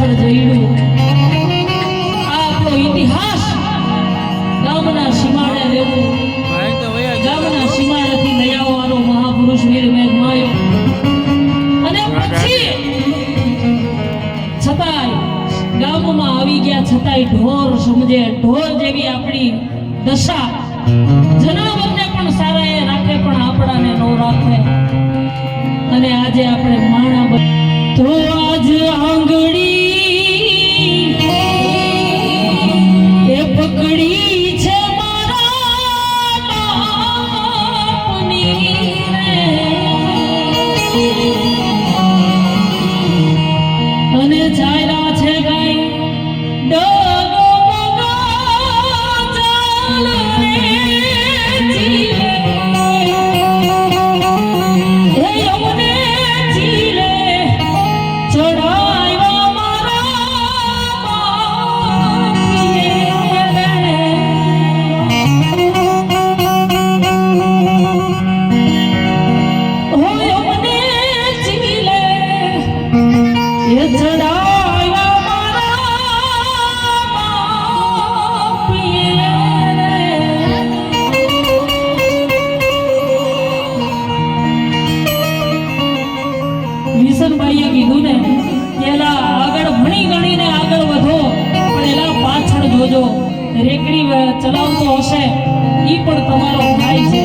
પાછળ જઈડું આ આપણો ઇતિહાસ ગામના સીમાડે રહેવું ગામના સીમાડેથી લઈ આવવાનો મહાપુરુષ વીર મેઘમાયો અને પછી છતાંય ગામમાં આવી ગયા છતાંય ઢોર સમજે. ઢોર જેવી આપણી દશા. જનાવરને પણ સારા એ રાખે પણ આપણાને નો રાખે. અને આજે આપણે માણા તો આજ આંગળી વિસનભાઈએ કીધું ને એલા આગળ ભણી ગણીને આગળ વધો, પણ એલા પાછળ જોજો. રેકડી ચલાવતો હશે એ પણ તમારો ભાઈ છે.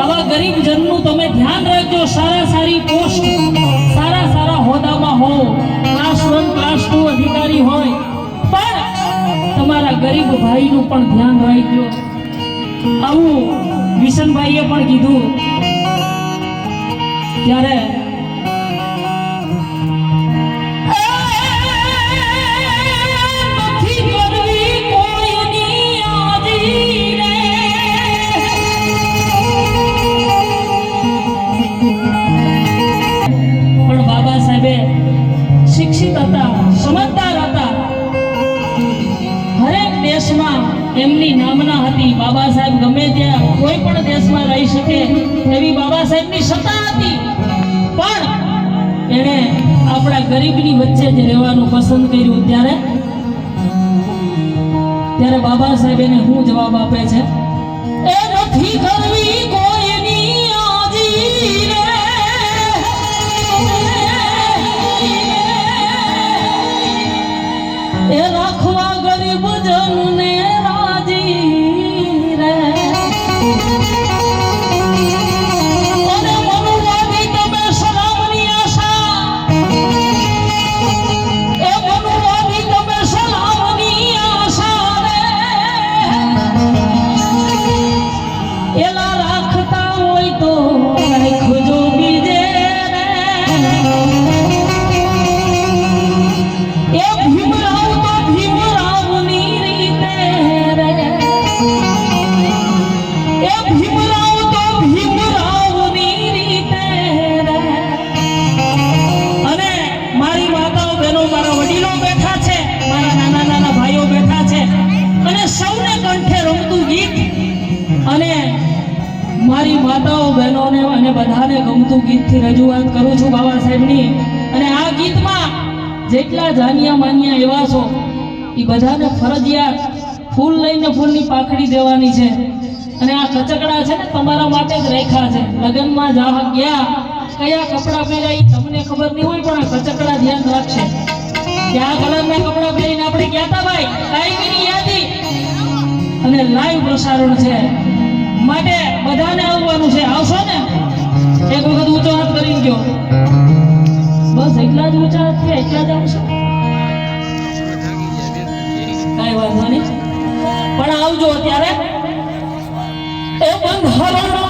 આવા ગરીબ જનનું તમે ધ્યાન રાખજો, સારા સારી પોસ્ટ, સારા સારા હોદામાં હો. ક્લાસ વન ક્લાસ ટુ અધિકારી હોય, પણ તમારા ગરીબ ભાઈનું પણ ધ્યાન રાખજો. આવું વિશનભાઈએ પણ કીધું. ત્યારે આપણા ગરીબની વચ્ચે જ રહેવાનું પસંદ કર્યું ત્યારે ત્યારે બાબા સાહેબ એને શું જવાબ આપે છે? એ નથી કરવી કોઈની ગમતું ગીતથી રજૂઆત કરું છું બાબા સાહેબની. અને આ ગીતમાં જેટલા જાનિયા માન્યા એવા છો, એ બધાને ફરજિયાત ફૂલ લઈને ફૂલની પાખડી દેવાની છે. અને આ કચકડા છે ને તમારા માટે જ રાખ્યા છે. લગ્નમાં જા ગયા, કયા કપડાં પહેર્યા એ તમને ખબર નહીં હોય, પણ આ કચકડા ધ્યાન રાખશે. કે આ કલરના કપડાં પહેરીને આપણે ગયા હતા ભાઈ? કાયમીની યાદી. અને લાઈવ પ્રસારણ છે. માટે બધાને આવવાનું છે. આવશો ને? એક વખત ઊંચો હાથ કરી ગયો. બસ એટલા જ ઊંચા હાથ થયા એટલા જ આવશો કઈ વાંધો નહીં. પણ આવજો અત્યારે. એ બંધ